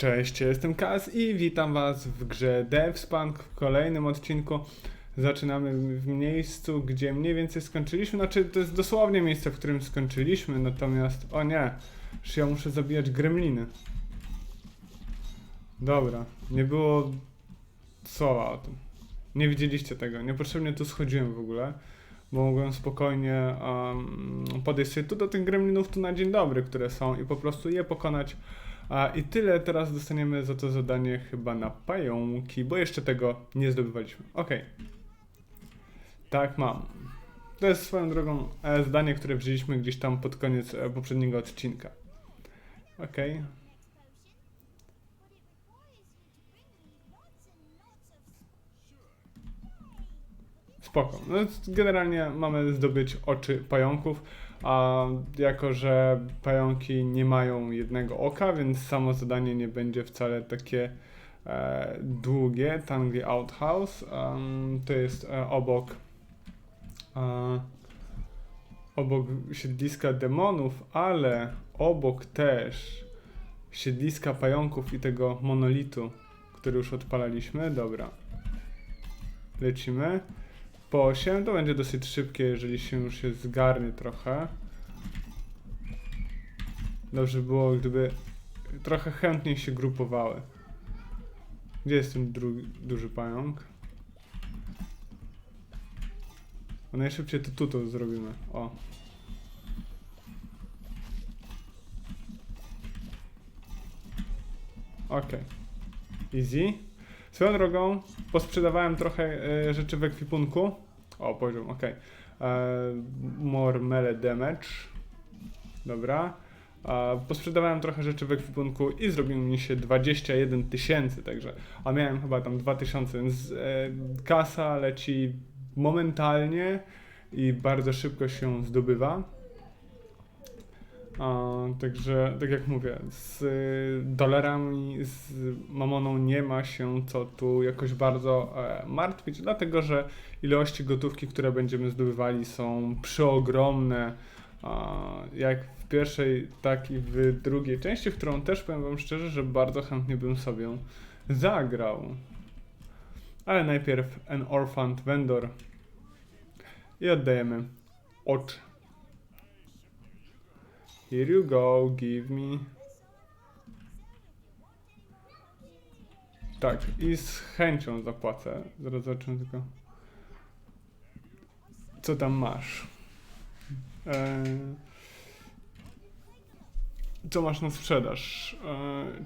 Cześć, jestem Kaz i witam Was w grze Devspunk w kolejnym odcinku. Zaczynamy w miejscu, gdzie mniej więcej skończyliśmy. Znaczy, to jest dosłownie miejsce, w którym skończyliśmy, natomiast... O nie, już ja muszę zabijać gremliny. Dobra, nie było słowa o tym. Nie widzieliście tego, niepotrzebnie tu schodziłem w ogóle, bo mogłem spokojnie um, podejść sobie tu do tych gremlinów tu na dzień dobry, które są i po prostu je pokonać. A i tyle, teraz dostaniemy za to zadanie chyba na pająki, bo jeszcze tego nie zdobywaliśmy. Okej. Tak, mam. To jest swoją drogą e, zadanie, które wzięliśmy gdzieś tam pod koniec e, poprzedniego odcinka. Okej. Spoko. No, generalnie mamy zdobyć oczy pająków, a jako, że pająki nie mają jednego oka, więc samo zadanie nie będzie wcale takie e, długie. Tangi Outhouse um, to jest e, obok e, obok siedliska demonów, ale obok też siedliska pająków i tego monolitu, który już odpalaliśmy. Dobra. Lecimy. Po 8 to będzie dosyć szybkie, jeżeli się już się zgarnie trochę. Dobrze było, gdyby trochę chętniej się grupowały. Gdzie jest ten drugi, duży pająk? A najszybciej to tu to zrobimy. O. Okej. Easy. Swoją drogą, posprzedawałem trochę e, rzeczy w ekwipunku. O, poziom, ok. E, more melee damage. Dobra. E, posprzedawałem trochę rzeczy w ekwipunku i zrobiło mi się 21 tysięcy, także. A miałem chyba tam 2000, więc e, kasa leci momentalnie i bardzo szybko się zdobywa. Także, tak jak mówię, z dolarami, z mamoną nie ma się co tu jakoś bardzo e, martwić, dlatego że ilości gotówki, które będziemy zdobywali są przeogromne. Jak w pierwszej, tak i w drugiej części, w którą też powiem Wam szczerze, że bardzo chętnie bym sobie zagrał. Ale najpierw an orphaned vendor i oddajemy oczy. Here you go, give me. Tak, i z chęcią zapłacę. Zaraz zobaczymy tylko. Co tam masz? Eee, co masz na sprzedaż? Eee,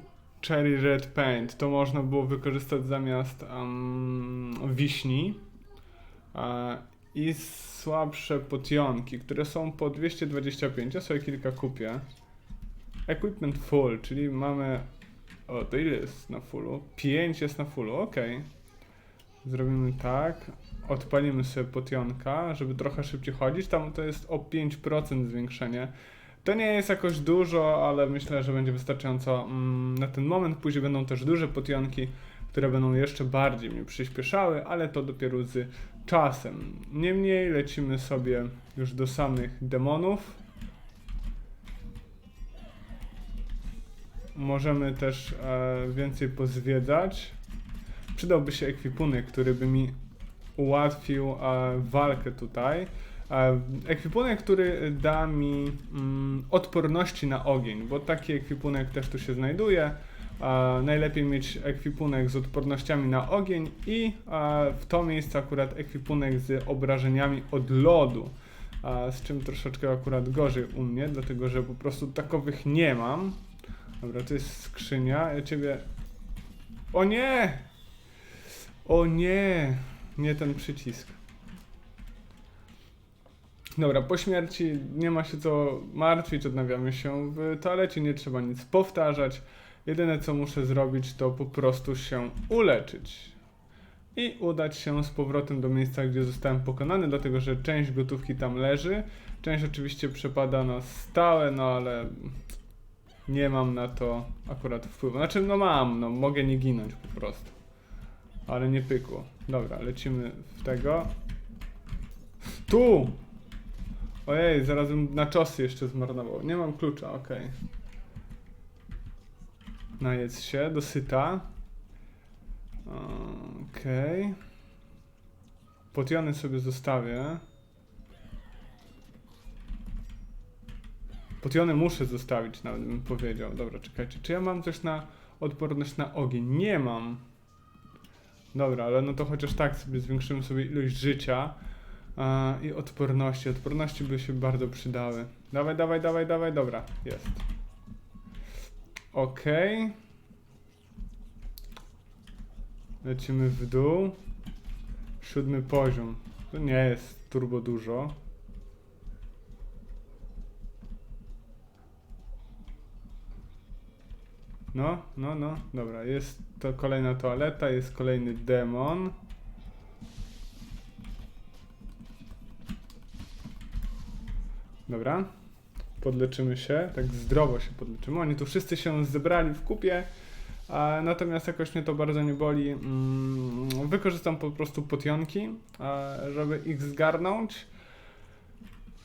cherry Red Paint. To można było wykorzystać zamiast um, wiśni. Eee, I słabsze potionki, które są po 225. Ja sobie kilka kupię. Equipment full, czyli mamy... O, to ile jest na fullu? 5 jest na fullu, ok. Zrobimy tak. Odpalimy sobie potionka, żeby trochę szybciej chodzić. Tam to jest o 5% zwiększenie. To nie jest jakoś dużo, ale myślę, że będzie wystarczająco mm, na ten moment. Później będą też duże potionki, które będą jeszcze bardziej mnie przyspieszały, ale to dopiero z czasem. Niemniej lecimy sobie już do samych demonów. Możemy też e, więcej pozwiedzać. Przydałby się ekwipunek, który by mi ułatwił e, walkę tutaj. E, ekwipunek, który da mi mm, odporności na ogień, bo taki ekwipunek też tu się znajduje. E, najlepiej mieć ekwipunek z odpornościami na ogień i e, w to miejsce akurat ekwipunek z obrażeniami od lodu. E, z czym troszeczkę akurat gorzej u mnie, dlatego że po prostu takowych nie mam. Dobra, to jest skrzynia. Ja ciebie. O nie! O nie! Nie ten przycisk. Dobra, po śmierci nie ma się co martwić, odnawiamy się w toalecie, nie trzeba nic powtarzać. Jedyne co muszę zrobić to po prostu się uleczyć i udać się z powrotem do miejsca, gdzie zostałem pokonany, dlatego że część gotówki tam leży. Część oczywiście przepada na stałe, no ale nie mam na to akurat wpływu. Znaczy, no mam, no mogę nie ginąć po prostu. Ale nie pykło. Dobra, lecimy w tego. Tu! Ojej, zaraz bym na czosy jeszcze zmarnował. Nie mam klucza, okej. Najedz się, dosyta. Okej. Potiony sobie zostawię. Potiony muszę zostawić, nawet bym powiedział. Dobra, czekajcie. Czy ja mam coś na odporność na ogień? Nie mam. Dobra, ale no to chociaż tak sobie zwiększymy sobie ilość życia a, i odporności. Odporności by się bardzo przydały. Dawaj, dawaj, dawaj, dawaj. Dobra, jest. Okej. Lecimy w dół. Siódmy poziom. To nie jest turbo dużo. No, no, no. Dobra, jest to kolejna toaleta, jest kolejny demon. Dobra. Podleczymy się, tak zdrowo się podleczymy. Oni tu wszyscy się zebrali w kupie, a natomiast jakoś mnie to bardzo nie boli. Mm, wykorzystam po prostu potionki, a, żeby ich zgarnąć.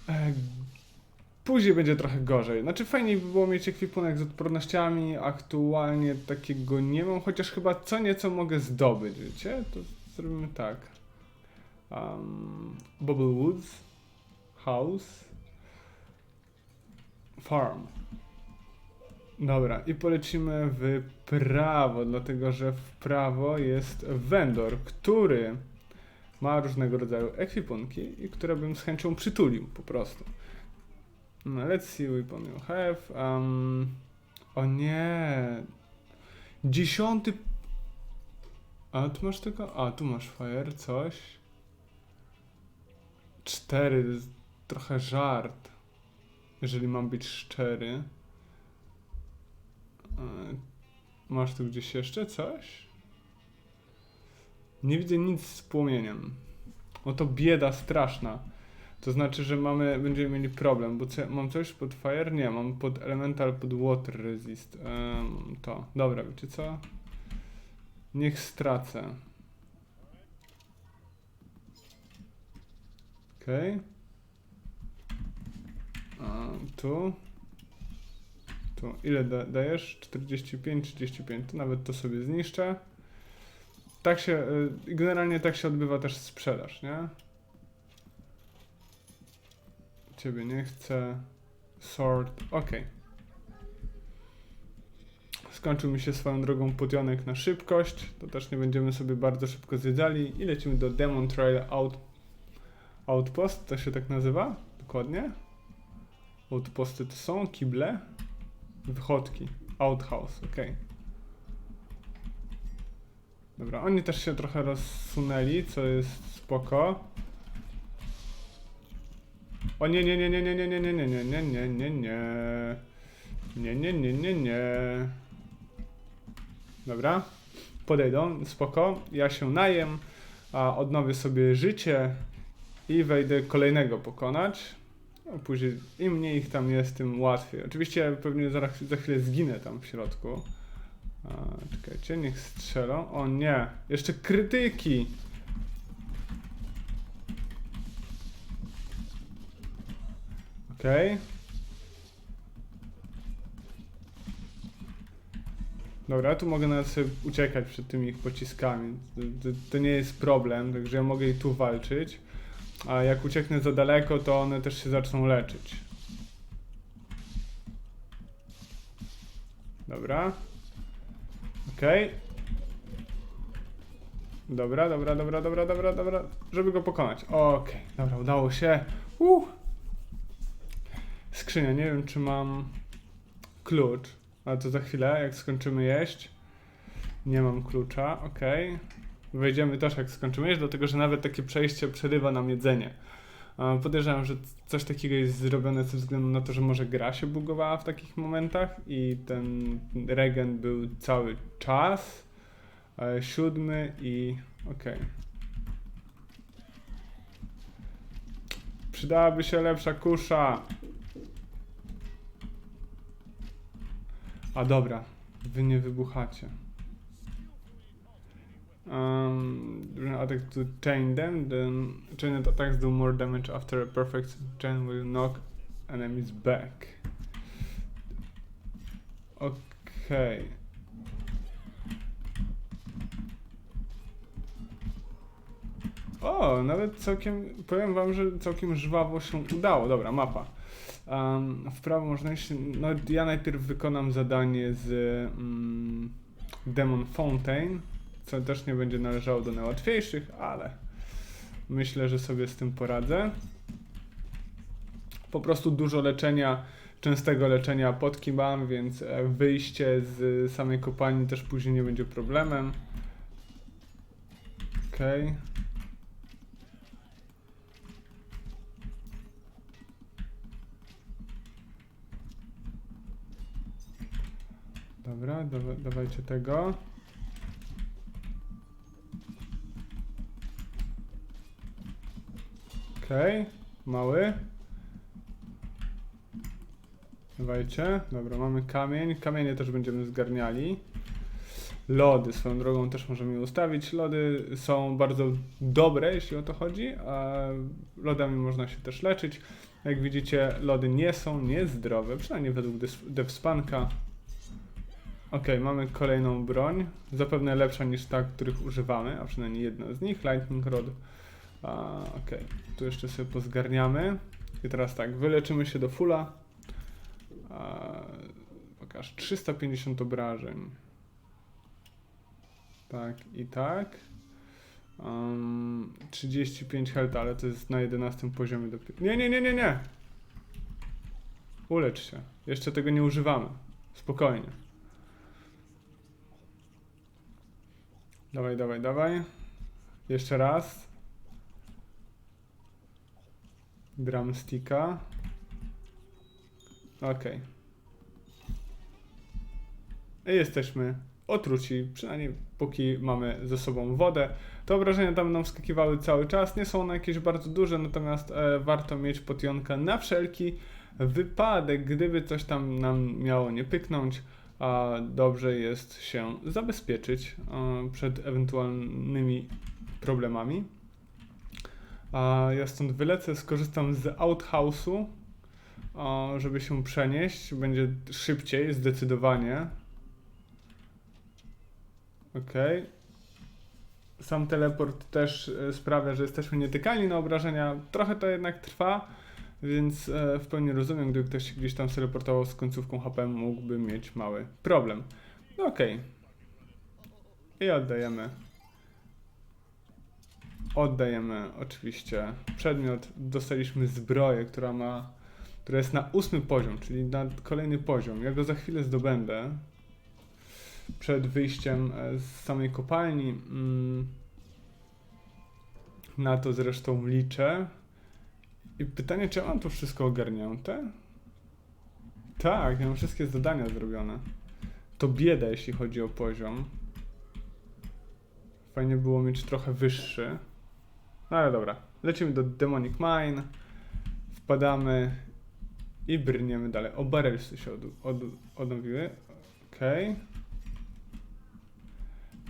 E, Później będzie trochę gorzej. Znaczy fajniej by było mieć ekwipunek z odpornościami, aktualnie takiego nie mam, chociaż chyba co nieco mogę zdobyć, wiecie? To zrobimy tak. Um, Bubble Woods, House, Farm. Dobra, i polecimy w prawo, dlatego że w prawo jest vendor, który ma różnego rodzaju ekwipunki i które bym z chęcią przytulił po prostu. No, let's see weapon you have. Um, o nie. Dziesiąty. A tu masz tylko. A tu masz fire, coś. Cztery, trochę żart. Jeżeli mam być szczery. E, Masz tu gdzieś jeszcze coś? Nie widzę nic z płomieniem. Oto bieda straszna. To znaczy, że mamy, będziemy mieli problem, bo co, mam coś pod fire? Nie, mam pod elemental, pod water resist. Em, to, dobra, wiecie co? Niech stracę. Okej. Tu. Tu. Ile da, dajesz? 45, 35. To nawet to sobie zniszczę. Tak się, y, generalnie tak się odbywa też sprzedaż, nie? Ciebie nie chcę. Sort. Ok. Skończył mi się swoją drogą podionek na szybkość. To też nie będziemy sobie bardzo szybko zwiedzali. I lecimy do Demon Trail Out... Outpost. To się tak nazywa? Dokładnie? Outposty to są kible. Wychodki. Outhouse. Ok. Dobra, oni też się trochę rozsunęli, co jest spoko. O nie, nie, nie, nie, nie, nie, nie, nie, nie, nie, nie, nie, nie, nie. Nie, nie, nie, nie, nie. Dobra. Podejdą, spoko. Ja się najem, a odnowię sobie życie i wejdę kolejnego pokonać. A później im mniej ich tam jest, tym łatwiej. Oczywiście pewnie zaraz, za chwilę zginę tam w środku. A, czekajcie, niech strzelą. O nie, jeszcze krytyki. Okej. Dobra, tu mogę nawet sobie uciekać przed tymi ich pociskami. To, to, to nie jest problem, także ja mogę i tu walczyć. A jak ucieknę za daleko, to one też się zaczną leczyć. Dobra. Okej. Dobra, dobra, dobra, dobra, dobra, dobra. Żeby go pokonać. Okej, dobra, udało się. Uh. Skrzynia, nie wiem czy mam klucz, ale to za chwilę, jak skończymy jeść. Nie mam klucza, ok. Wejdziemy też jak skończymy jeść, dlatego że nawet takie przejście przerywa nam jedzenie. Podejrzewam, że coś takiego jest zrobione ze względu na to, że może gra się bugowała w takich momentach i ten regen był cały czas. E, Siódmy i okej. Przydałaby się lepsza kusza. A dobra, wy nie wybuchacie. Um, during attack to chain them, then chained attacks do more damage after a perfect chain will knock enemies back. Okay. O, nawet całkiem, powiem wam, że całkiem żwawo się udało. Dobra, mapa. Um, w prawo można iść, no ja najpierw wykonam zadanie z mm, Demon Fountain co też nie będzie należało do najłatwiejszych, ale myślę, że sobie z tym poradzę. Po prostu dużo leczenia, częstego leczenia potki mam, więc e, wyjście z samej kopalni też później nie będzie problemem. Okej. Dobra, dawa, dawajcie tego. Okej, mały. Dawajcie. Dobra, mamy kamień. Kamienie też będziemy zgarniali. Lody swoją drogą też możemy ustawić. Lody są bardzo dobre, jeśli o to chodzi, a lodami można się też leczyć. Jak widzicie, lody nie są niezdrowe, przynajmniej według Devspanka. Ok, mamy kolejną broń. Zapewne lepsza niż ta, których używamy, a przynajmniej jedna z nich. Lightning Rod. A, ok, tu jeszcze sobie pozgarniamy. I teraz tak, wyleczymy się do fulla. A, pokaż, 350 obrażeń. Tak i tak. Um, 35 health, ale to jest na 11 poziomie. Nie, nie, nie, nie, nie! Ulecz się. Jeszcze tego nie używamy. Spokojnie. Dawaj, dawaj, dawaj. Jeszcze raz. Drumsticka. Okej. I jesteśmy otruci, przynajmniej póki mamy ze sobą wodę. Te obrażenia tam nam wskakiwały cały czas, nie są one jakieś bardzo duże, natomiast e, warto mieć potionkę na wszelki wypadek, gdyby coś tam nam miało nie pyknąć, a dobrze jest się zabezpieczyć e, przed ewentualnymi problemami. A ja stąd wylecę, skorzystam z outhouse'u, żeby się przenieść, będzie szybciej, zdecydowanie. Okej. Sam teleport też e, sprawia, że jesteśmy nietykalni na obrażenia. Trochę to jednak trwa, więc e, w pełni rozumiem, gdyby ktoś gdzieś tam teleportował z końcówką HP, mógłby mieć mały problem. No okej. I oddajemy. Oddajemy oczywiście przedmiot. Dostaliśmy zbroję, która ma. która jest na ósmy poziom, czyli na kolejny poziom. Ja go za chwilę zdobędę przed wyjściem e, z samej kopalni. Mm, Na to zresztą liczę. I pytanie, czy ja mam to wszystko ogarnięte? Tak, ja mam wszystkie zadania zrobione. To bieda, jeśli chodzi o poziom. Fajnie było mieć trochę wyższy. No ale dobra, lecimy do Demonic Mine. Wpadamy i brniemy dalej. O, barelsy się od, od, odnowiły. Okej.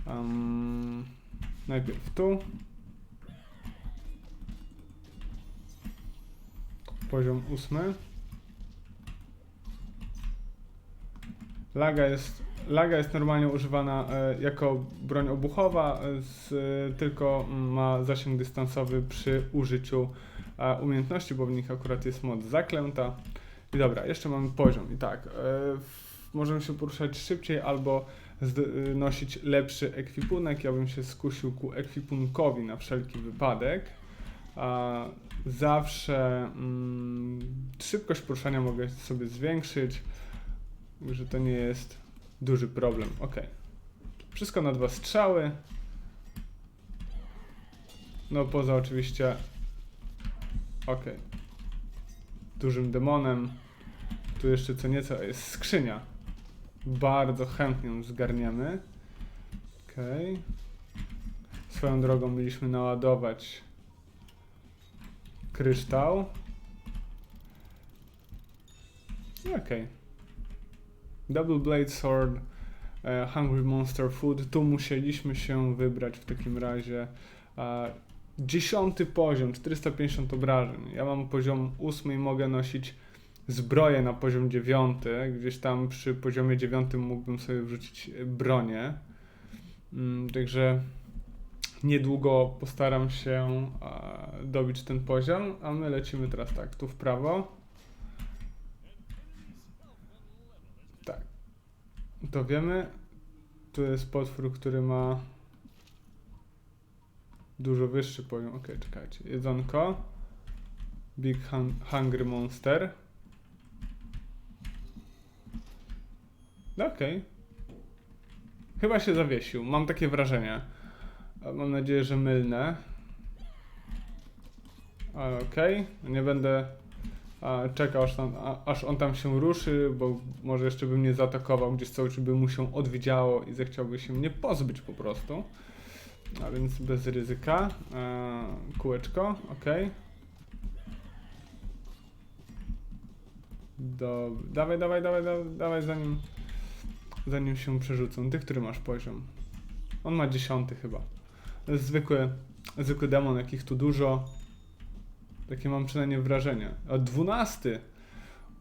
Um, najpierw tu. Poziom ósmy. Laga jest, laga jest normalnie używana e, jako broń obuchowa, e, z, e, tylko ma zasięg dystansowy przy użyciu umiejętności, bo w nich akurat jest moc zaklęta. I dobra, jeszcze mamy poziom. I tak, możemy się poruszać szybciej albo nosić lepszy ekwipunek. Ja bym się skusił ku ekwipunkowi na wszelki wypadek. Zawsze mm, szybkość poruszania mogę sobie zwiększyć, że to nie jest duży problem. Ok. Wszystko na dwa strzały. No poza oczywiście ok. Dużym demonem. Tu jeszcze co nieco jest skrzynia. Bardzo chętnie ją zgarniemy. Okej. Swoją drogą mieliśmy naładować kryształ. Okej. Double Blade Sword, e, Hungry Monster Food. Tu musieliśmy się wybrać w takim razie. E, dziesiąty poziom, 450 obrażeń. Ja mam poziom ósmy i mogę nosić zbroję na poziom dziewiąty. Gdzieś tam przy poziomie dziewiątym mógłbym sobie wrzucić bronię. Mm, także niedługo postaram się e, dobić ten poziom, a my lecimy teraz tak, tu w prawo. To wiemy. Tu jest potwór, który ma dużo wyższy poziom. Ok, czekajcie. Jedzonko. Big hun Hungry Monster. No okej. Chyba się zawiesił. Mam takie wrażenie. Mam nadzieję, że mylne. Ale okej. Nie będę a, czekał, aż, tam, a, aż on tam się ruszy, bo może jeszcze by mnie zaatakował gdzieś czas by mu się odwiedziało i zechciałby się mnie pozbyć po prostu. A więc bez ryzyka. E, kółeczko, okej. Do, dawaj, dawaj, dawaj, dawaj, zanim, zanim się przerzucą. Ty, który masz poziom? On ma dziesiąty chyba. Zwykły, zwykły demon, jakich tu dużo. Takie mam przynajmniej wrażenie. A dwunasty!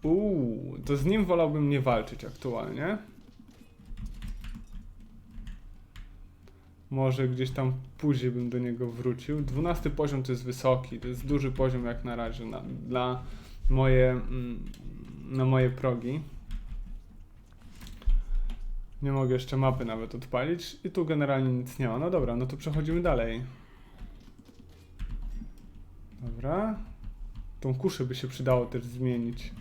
Uuu, to z nim wolałbym nie walczyć aktualnie. Może gdzieś tam później bym do niego wrócił. Dwunasty poziom to jest wysoki, to jest duży poziom jak na razie na, dla moje, mm, na moje progi. Nie mogę jeszcze mapy nawet odpalić i tu generalnie nic nie ma. No dobra, no to przechodzimy dalej. Dobra. Tą kuszę by się przydało też zmienić.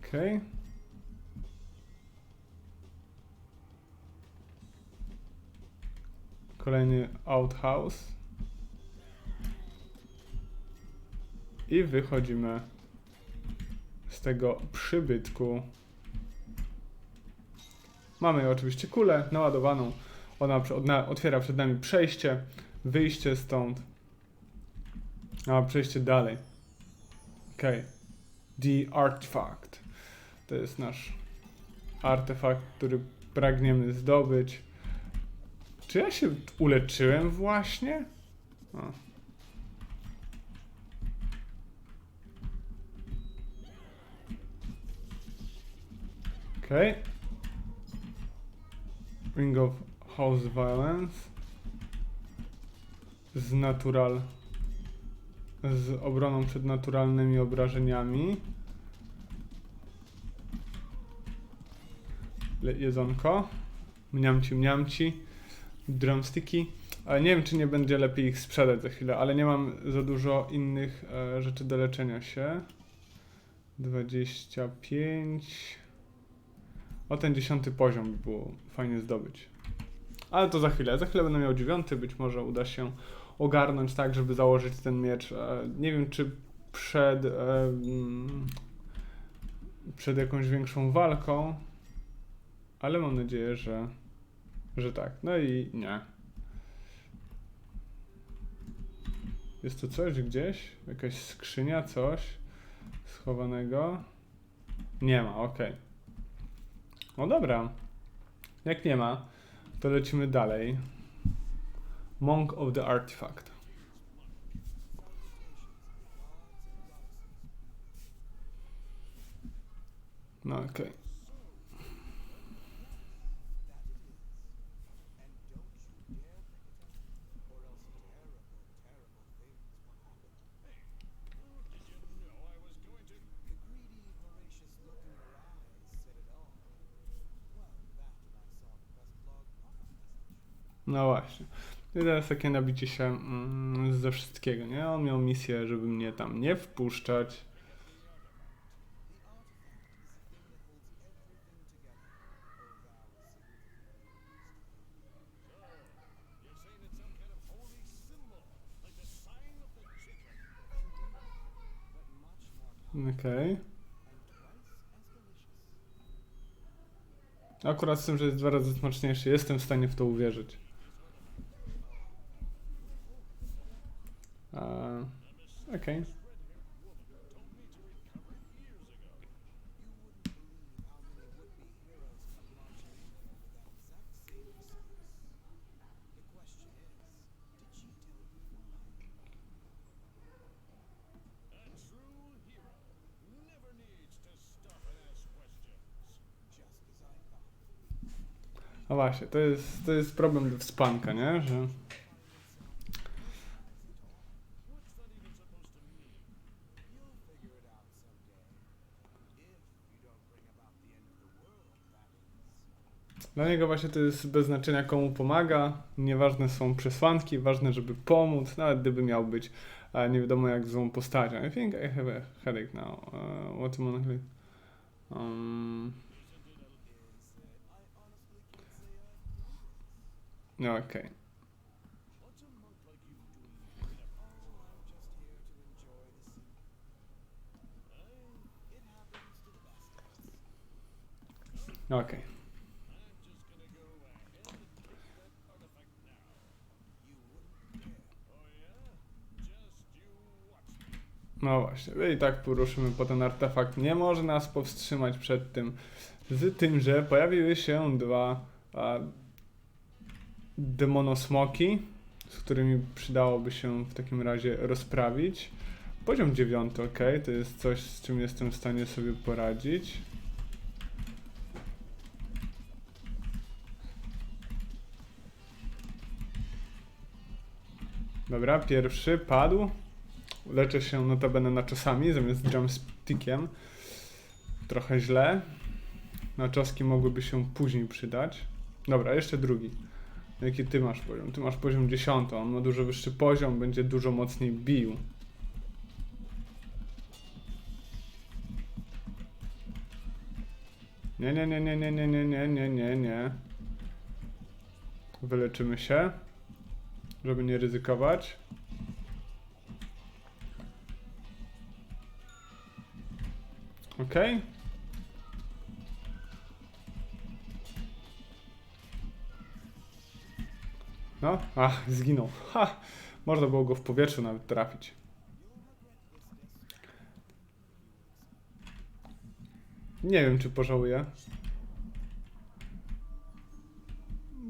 Okej. Kolejny outhouse. I wychodzimy z tego przybytku. Mamy oczywiście kulę naładowaną. Ona otwiera przed nami przejście, wyjście stąd. A przejście dalej. Okej. The artifact. To jest nasz artefakt, który pragniemy zdobyć. Czy ja się uleczyłem właśnie? O. Okej. Ring of House Violence. Z natural. Z obroną przed naturalnymi obrażeniami. Jedzonko. Mniamci, mniamci. Drumsticki. Ale nie wiem, czy nie będzie lepiej ich sprzedać za chwilę, ale nie mam za dużo innych e, rzeczy do leczenia się. 25. O ten dziesiąty poziom by było fajnie zdobyć. Ale to za chwilę. Za chwilę będę miał dziewiąty. Być może uda się ogarnąć tak, żeby założyć ten miecz. E, nie wiem, czy przed, e, mm, przed jakąś większą walką, ale mam nadzieję, że, że tak. No i nie. Jest tu coś gdzieś? Jakaś skrzynia, coś schowanego? Nie ma, okej. No dobra. Jak nie ma, to lecimy dalej. Monk of the Artifact. No okej. No właśnie. I teraz takie nabicie się mm, ze wszystkiego, nie? On miał misję, żeby mnie tam nie wpuszczać. Okej. Akurat z tym, że jest dwa razy smaczniejszy, jestem w stanie w to uwierzyć. okej. Okay. No właśnie, to jest, to jest problem spanka, nie? Że Dla niego właśnie to jest bez znaczenia komu pomaga, nieważne są przesłanki, ważne żeby pomóc, nawet gdyby miał być nie wiadomo jak złą postacią. I think I have a headache now. Uh, what am I um, no okej. Okej. No właśnie, i tak poruszymy po ten artefakt. Nie może nas powstrzymać przed tym, z tym, że pojawiły się dwa a, demonosmoki, z którymi przydałoby się w takim razie rozprawić. Poziom dziewiąty, ok, to jest coś, z czym jestem w stanie sobie poradzić. Dobra, pierwszy padł. Leczę się notabene naczosami zamiast jumpstickiem. Trochę źle. Naczoski mogłyby się później przydać. Dobra, jeszcze drugi. Jaki ty masz poziom? Ty masz poziom 10. On ma dużo wyższy poziom, będzie dużo mocniej bił. Nie, nie, nie, nie, nie, nie, nie, nie, nie, nie, nie. Wyleczymy się, żeby nie ryzykować. Okej. No, ach, zginął. Ha! Można było go w powietrzu nawet trafić. Nie wiem, czy pożałuję.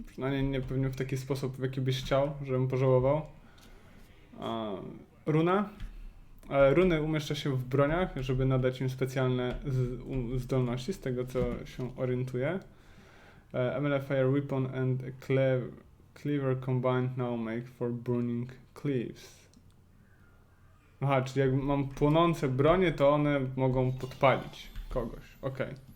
Przynajmniej nie pewnie w taki sposób, w jaki byś chciał, żebym pożałował. Runa. Runy umieszcza się w broniach, żeby nadać im specjalne zdolności, z tego co się orientuję. E, MLA Fire Weapon and cleaver, combined now make for burning cleaves. Aha, czyli jak mam płonące bronie, to one mogą podpalić kogoś. Okej. clutching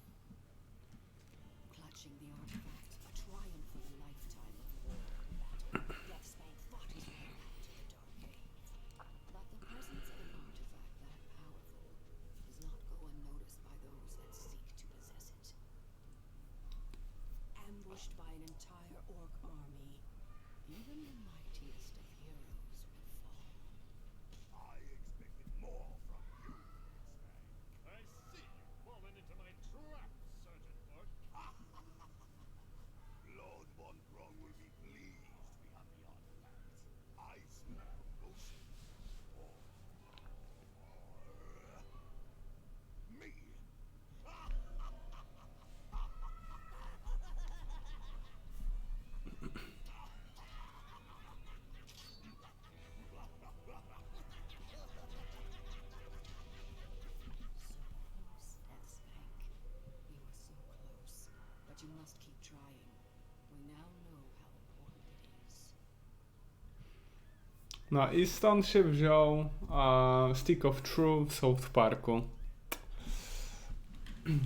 No i stąd się wziął a, Stick of Truth w South Parku.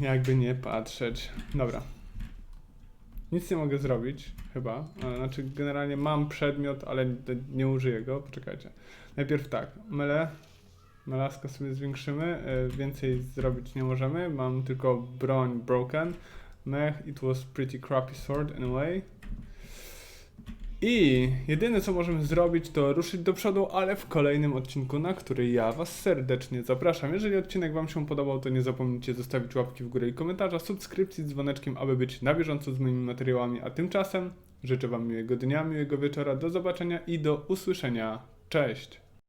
Jakby nie patrzeć. Dobra. Nic nie mogę zrobić, chyba. Znaczy, generalnie mam przedmiot, ale nie- użyję go. Poczekajcie. Najpierw tak. Mele. Melaskę sobie zwiększymy. e, Więcej zrobić nie możemy. Mam tylko broń broken. Mech, it was pretty crappy sword anyway. I jedyne co możemy zrobić to ruszyć do przodu, ale w kolejnym odcinku, na który ja Was serdecznie zapraszam. Jeżeli odcinek Wam się podobał, to nie zapomnijcie zostawić łapki w górę i komentarza, subskrypcji z dzwoneczkiem, aby być na bieżąco z moimi materiałami. A tymczasem życzę Wam miłego dnia, miłego wieczora, do zobaczenia i do usłyszenia. Cześć!